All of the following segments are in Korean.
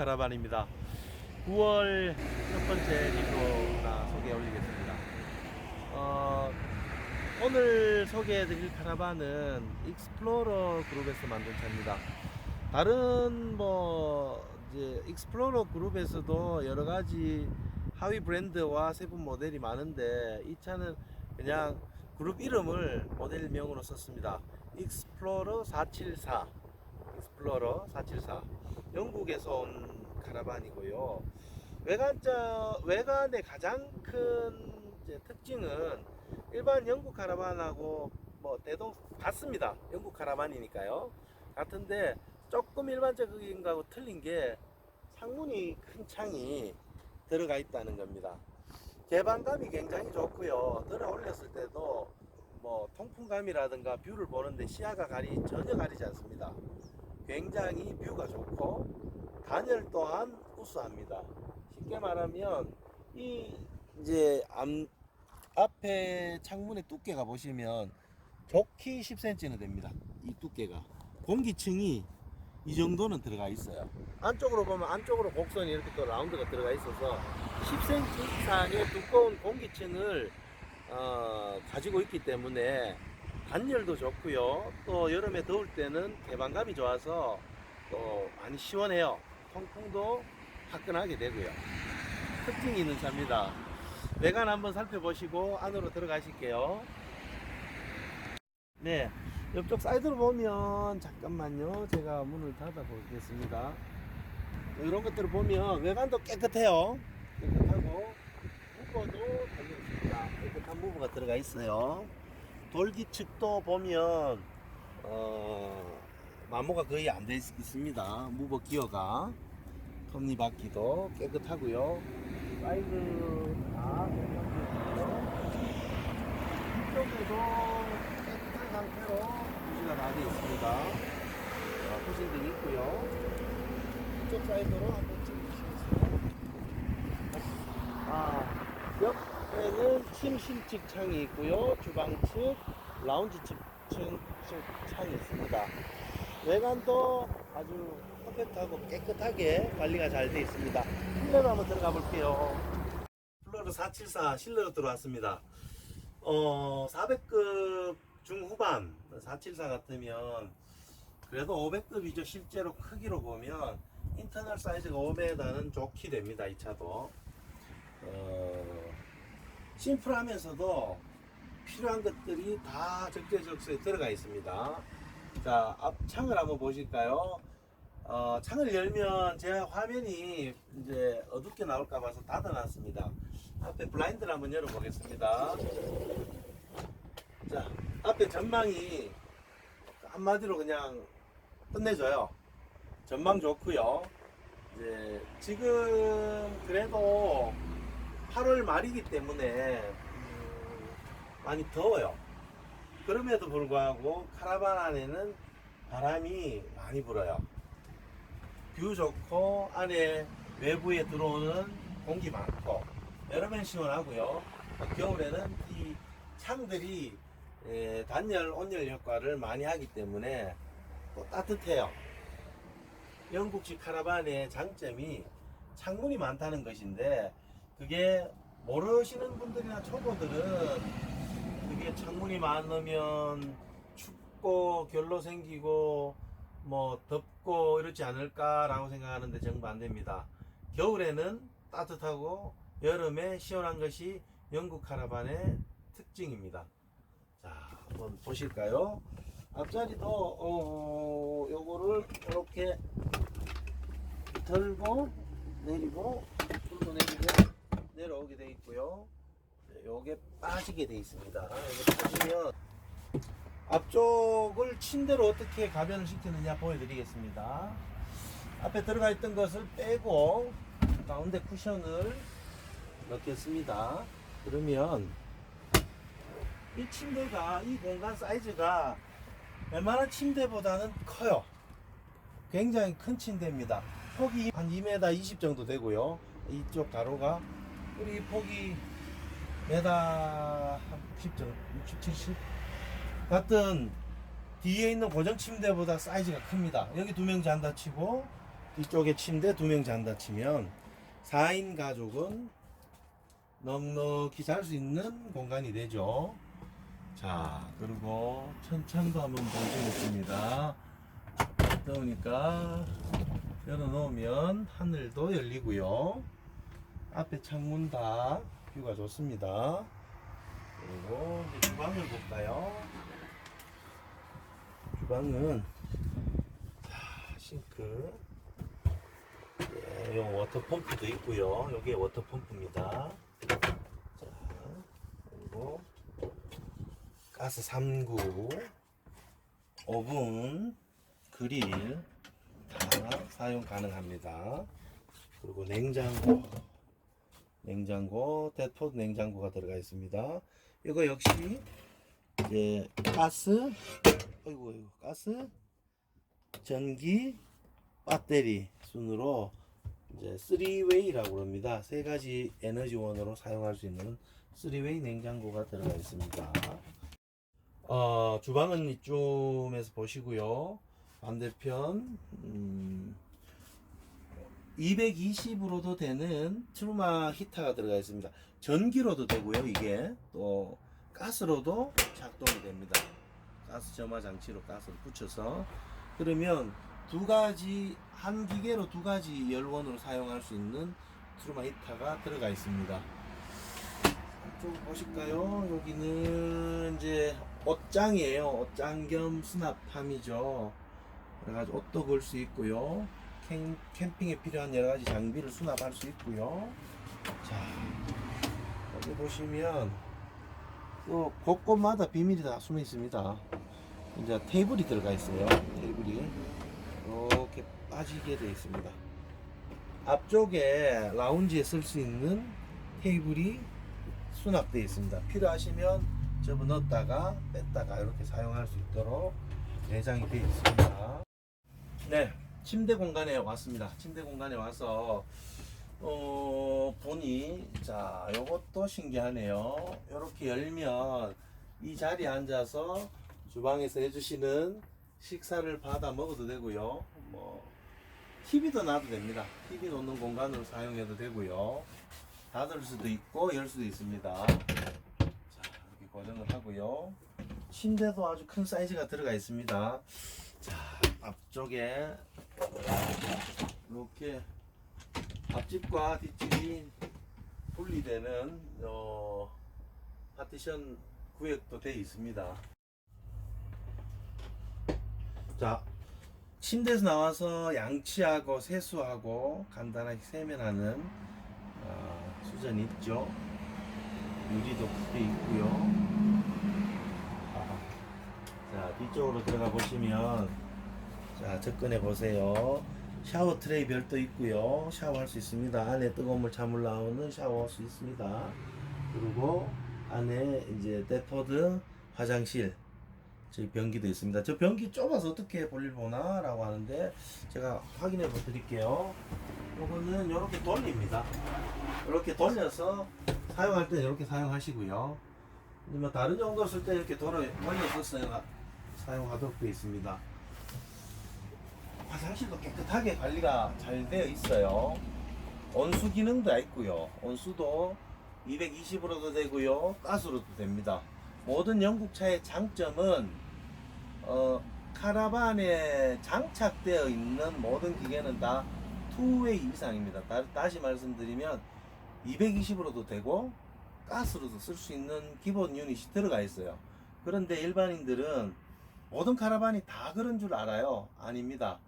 카라반입니다. 9월 첫 번째 리뷰나 소개 올리겠습니다. 어, 오늘 소개해드릴 카라반은 익스플로러 그룹에서 만든 차입니다. 다른 뭐 이제 익스플로러 그룹에서도 여러 가지 하위 브랜드와 세분 모델이 많은데 이 차는 그냥 그룹 이름을 모델명으로 썼습니다. 익스플로러 474. 익스플로러 474. 영국에서 온 카라반이고요. 외관자 외관의 가장 큰 특징은 일반 영국 카라반하고 뭐 대동 같습니다. 영국 카라반이니까요. 같은데 조금 일반적인 거하고 틀린 게 창문이 큰 창이 들어가 있다는 겁니다. 개방감이 굉장히 좋고요. 들어 올렸을 때도 뭐 통풍감이라든가 뷰를 보는데 시야가 가리 전혀 가리지 않습니다. 굉장히 뷰가 좋고 단열 또한 우수합니다. 쉽게 말하면 이 이제 앞, 앞에 창문의 두께가 보시면 좋게 10cm는 됩니다. 이 두께가 공기층이 이 정도는 들어가 있어요. 안쪽으로 보면 안쪽으로 곡선이 이렇게 또 라운드가 들어가 있어서 10cm 이상의 두꺼운 공기층을 어, 가지고 있기 때문에 단열도 좋고요. 또 여름에 더울 때는 개방감이 좋아서 또 많이 시원해요. 통풍도 화끈하게 되고요. 특징이 있는 차입니다. 외관 한번 살펴보시고 안으로 들어가실게요. 네, 옆쪽 사이드로 보면 잠깐만요. 제가 문을 닫아 보겠습니다. 이런 것들을 보면 외관도 깨끗해요. 깨끗하고 무버도 달려 있습니다. 깨끗한 무버가 들어가 있어요. 돌기측도 보면 어, 마모가 거의 안 돼 있습니다. 무버 기어가 톱니바퀴도 깨끗하고요. 사이드 다. 이쪽에도 깨끗한 상태로 유지가 다 되어 있습니다. 어, 후진등 있고요. 이쪽 사이드로 한번 찍어주시겠어요? 아, 옆에는 침실 측 창이 있고요. 주방 측, 라운지 측, 측, 측 창이 있습니다. 외관도 아주 퍼펙트하고 깨끗하게 관리가 잘 되어 있습니다. 실내로 한번 들어가 볼게요. 플로르 474 실내로 들어왔습니다. 어, 400급 중후반 474 같으면 그래도 500급이죠. 실제로 크기로 보면 인터널 사이즈가 5m는 좋게 됩니다. 이 차도. 어, 심플하면서도 필요한 것들이 다 적재적소에 들어가 있습니다. 자, 앞 창을 한번 보실까요? 어, 창을 열면 제 화면이 이제 어둡게 나올까 봐서 닫아놨습니다. 앞에 블라인드를 한번 열어보겠습니다. 자, 앞에 전망이 한마디로 그냥 끝내줘요. 전망 좋고요. 이제 지금 그래도 8월 말이기 때문에 음, 많이 더워요. 그럼에도 불구하고 카라반 안에는 바람이 많이 불어요. 뷰 좋고 안에 외부에 들어오는 공기 많고 여름엔 시원하고요. 겨울에는 이 창들이 에, 단열, 온열 효과를 많이 하기 때문에 또 따뜻해요. 영국식 카라반의 장점이 창문이 많다는 것인데 그게 모르시는 분들이나 초보들은 그게 창문이 많으면 춥고 결로 생기고 뭐 덥고 이렇지 않을까라고 생각하는데 됩니다. 겨울에는 따뜻하고 여름에 시원한 것이 영국 카라반의 특징입니다. 자, 한번 보실까요? 앞자리도 어, 요거를 이렇게 들고 내리고 들고 내리고 내려오게 돼 있고요. 네, 요게 빠지게 돼 있습니다. 이거 보시면 앞쪽을 침대로 어떻게 가변을 시키느냐 보여드리겠습니다. 앞에 들어가 있던 것을 빼고 가운데 쿠션을 넣겠습니다. 그러면 이 침대가 이 공간 사이즈가 웬만한 침대보다는 커요. 굉장히 큰 침대입니다. 폭이 한 2m 20 정도 되고요. 이쪽 가로가 이 폭이 메다 한60 정도, 60, 70 같은 뒤에 있는 고정 침대보다 사이즈가 큽니다. 여기 두 명 잔다 치고 뒤쪽에 침대 두 명 잔다 치면 4인 가족은 넉넉히 잘 수 있는 공간이 되죠. 자, 그리고 천창도 한번 보시겠습니다. 더우니까 열어놓으면 하늘도 열리고요. 앞에 창문 다 뷰가 좋습니다. 그리고 이제 주방을 볼까요? 주방은 자, 싱크 예, 요 워터 펌프도 있고요. 여기에 워터 펌프입니다. 자, 그리고 가스 3구, 오븐, 그릴 다 사용 가능합니다. 그리고 냉장고, 냉장고, 데포 냉장고가 들어가 있습니다. 이거 역시 이제 가스, 어이구, 어이구, 가스, 전기, 배터리 순으로 이제 3웨이라고 합니다. 세 가지 에너지원으로 사용할 수 있는 3웨이 냉장고가 들어가 있습니다. 어, 주방은 이쯤에서 보시고요. 반대편 음, 220으로도 되는 트루마 히터가 들어가 있습니다. 전기로도 되고요. 이게 또 가스로도 작동이 됩니다. 가스 점화 장치로 가스를 붙여서 그러면 두 가지 한 기계로 두 가지 열원으로 사용할 수 있는 트루마 히터가 들어가 있습니다. 좀 보실까요? 여기는 이제 옷장이에요. 옷장 겸 수납함이죠. 그래가지고 옷도 걸 수 있고요. 캠, 캠핑에 필요한 여러 가지 장비를 수납할 수 있고요. 자, 여기 보시면 또 곳곳마다 비밀이 다 숨어 있습니다. 이제 테이블이 들어가 있어요. 테이블이 이렇게 빠지게 되어 있습니다. 앞쪽에 라운지에 쓸 수 있는 테이블이 수납되어 있습니다. 필요하시면 접어 넣었다가 뺐다가 이렇게 사용할 수 있도록 내장이 되어 있습니다. 네, 침대 공간에 왔습니다. 침대 공간에 와서 어, 보니 자, 요것도 신기하네요. 이렇게 열면 이 자리에 앉아서 주방에서 해주시는 식사를 받아 먹어도 되고요. 뭐 TV도 놔도 됩니다. TV 놓는 공간으로 사용해도 되고요. 닫을 수도 있고 열 수도 있습니다. 자, 이렇게 고정을 하고요. 침대도 아주 큰 사이즈가 들어가 있습니다. 자, 앞쪽에 이렇게 앞집과 뒷집이 분리되는 어, 파티션 구역도 되어 있습니다. 자, 침대에서 나와서 양치하고 세수하고 간단하게 세면하는 어, 수전이 있죠. 유리도 크게 있고요. 아, 자, 뒤쪽으로 들어가 보시면 자, 접근해 보세요. 샤워 트레이 별도 있고요. 샤워할 수 있습니다. 안에 뜨거운 물 찬물 나오는 샤워할 수 있습니다. 그리고 안에 이제 데포드 화장실 저희 변기도 있습니다. 저 변기 좁아서 어떻게 볼일 보나 라고 하는데 제가 확인해 보 드릴게요. 요거는 이렇게 돌립니다. 이렇게 돌려서 사용할 때는 이렇게 사용하시고요. 뭐 다른 용도 쓸 때 이렇게 돌려서 사용- 사용하도록 되어 있습니다. 화장실도 깨끗하게 관리가 잘 되어 있어요. 온수 기능도 있고요. 온수도 220으로도 되고요. 가스로도 됩니다. 모든 영국차의 장점은 어, 카라반에 장착되어 있는 모든 기계는 다 투웨이 이상입니다. 다, 다시 말씀드리면 220으로도 되고 가스로도 쓸 수 있는 기본 유닛이 들어가 있어요. 그런데 일반인들은 모든 카라반이 다 그런 줄 알아요. 아닙니다.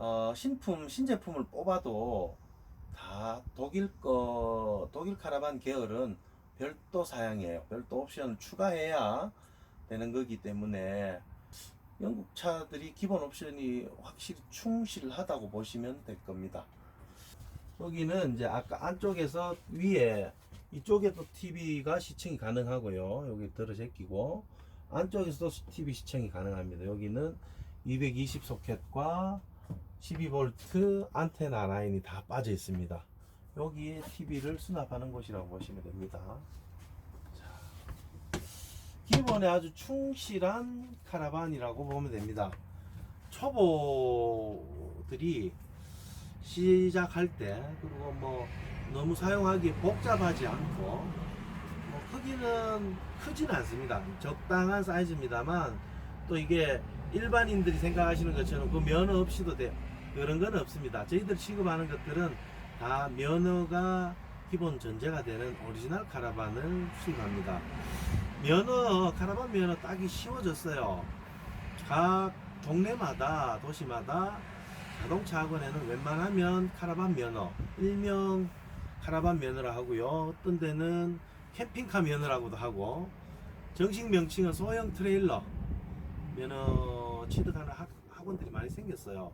어, 신품, 신제품을 뽑아도 다 독일 거, 독일 카라반 계열은 별도 사양이에요. 별도 옵션을 추가해야 되는 거기 때문에 영국 차들이 기본 옵션이 확실히 충실하다고 보시면 될 겁니다. 여기는 이제 아까 안쪽에서 위에 이쪽에도 TV가 시청이 가능하고요. 여기 들어 제끼고 안쪽에서도 TV 시청이 가능합니다. 여기는 220 소켓과 12V 안테나 라인이 다 빠져 있습니다. 여기에 TV를 수납하는 곳이라고 보시면 됩니다. 자, 기본에 아주 충실한 카라반이라고 보면 됩니다. 초보들이 시작할 때 그리고 뭐 너무 사용하기 복잡하지 않고 뭐 크기는 크진 않습니다. 적당한 사이즈입니다만 또 이게 일반인들이 생각하시는 것처럼 그 면허 없이도 돼요. 그런 건 없습니다. 저희들 취급하는 것들은 다 면허가 기본 전제가 되는 오리지널 카라반을 수입합니다. 면허, 카라반 면허 따기 쉬워졌어요. 각 동네마다, 도시마다 자동차 학원에는 웬만하면 카라반 면허, 일명 카라반 면허라 하고요. 어떤 데는 캠핑카 면허라고도 하고, 정식 명칭은 소형 트레일러 면허 취득하는 학, 학원들이 많이 생겼어요.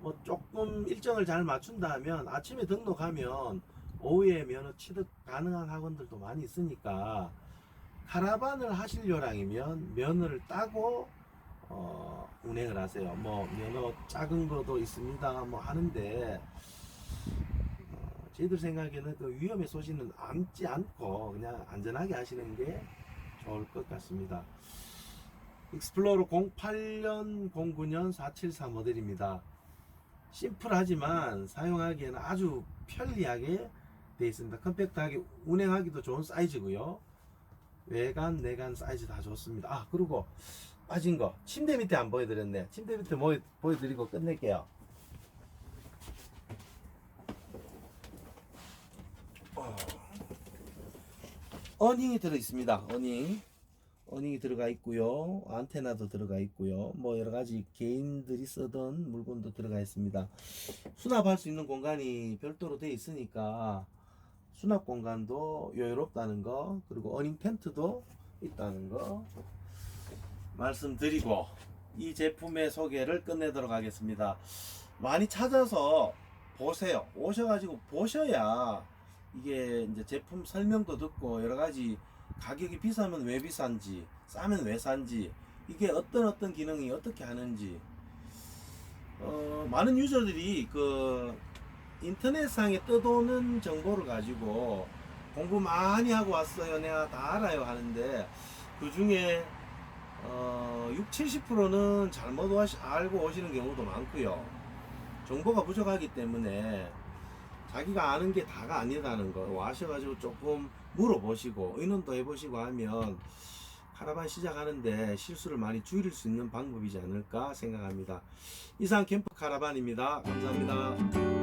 뭐 조금 일정을 잘 맞춘다면 아침에 등록하면 오후에 면허 취득 가능한 학원들도 많이 있으니까 카라반을 하실 요량이면 면허를 따고 어, 운행을 하세요. 뭐 면허 작은 것도 있습니다. 뭐 하는데 어, 저희들 생각에는 그 위험의 소지는 안지 않고 그냥 안전하게 하시는 게 좋을 것 같습니다. 익스플로러 08년 09년 474 모델입니다. 심플하지만 사용하기에는 아주 편리하게 되어 있습니다. 컴팩트하게 운행하기도 좋은 사이즈고요. 외관, 내관 사이즈 다 좋습니다. 아 그리고 빠진 거 침대 밑에 안 보여드렸네. 침대 밑에 뭐, 보여드리고 끝낼게요. 어. 어닝이 들어 있습니다. 어닝. 어닝이 들어가 있고요. 안테나도 들어가 있고요. 뭐 여러 가지 개인들이 쓰던 물건도 들어가 있습니다. 수납할 수 있는 공간이 별도로 되어 있으니까 수납 공간도 여유롭다는 거, 그리고 어닝 텐트도 있다는 거 말씀드리고 이 제품의 소개를 끝내도록 하겠습니다. 많이 찾아서 보세요. 오셔가지고 보셔야 이게 이제 제품 설명도 듣고 여러 가지 가격이 비싸면 왜 비싼지, 싸면 왜 싼지, 이게 어떤 어떤 기능이 어떻게 하는지, 어, 많은 유저들이 그 인터넷상에 떠도는 정보를 가지고 공부 많이 하고 왔어요. 내가 다 알아요 하는데 그 중에 어, 6, 70%는 잘못 알고 오시는 경우도 많고요. 정보가 부족하기 때문에 자기가 아는 게 다가 아니라는 거 와셔가지고 조금 물어보시고 의논도 해보시고 하면 카라반 시작하는데 실수를 많이 줄일 수 있는 방법이지 않을까 생각합니다. 이상 캠프 카라반입니다. 감사합니다.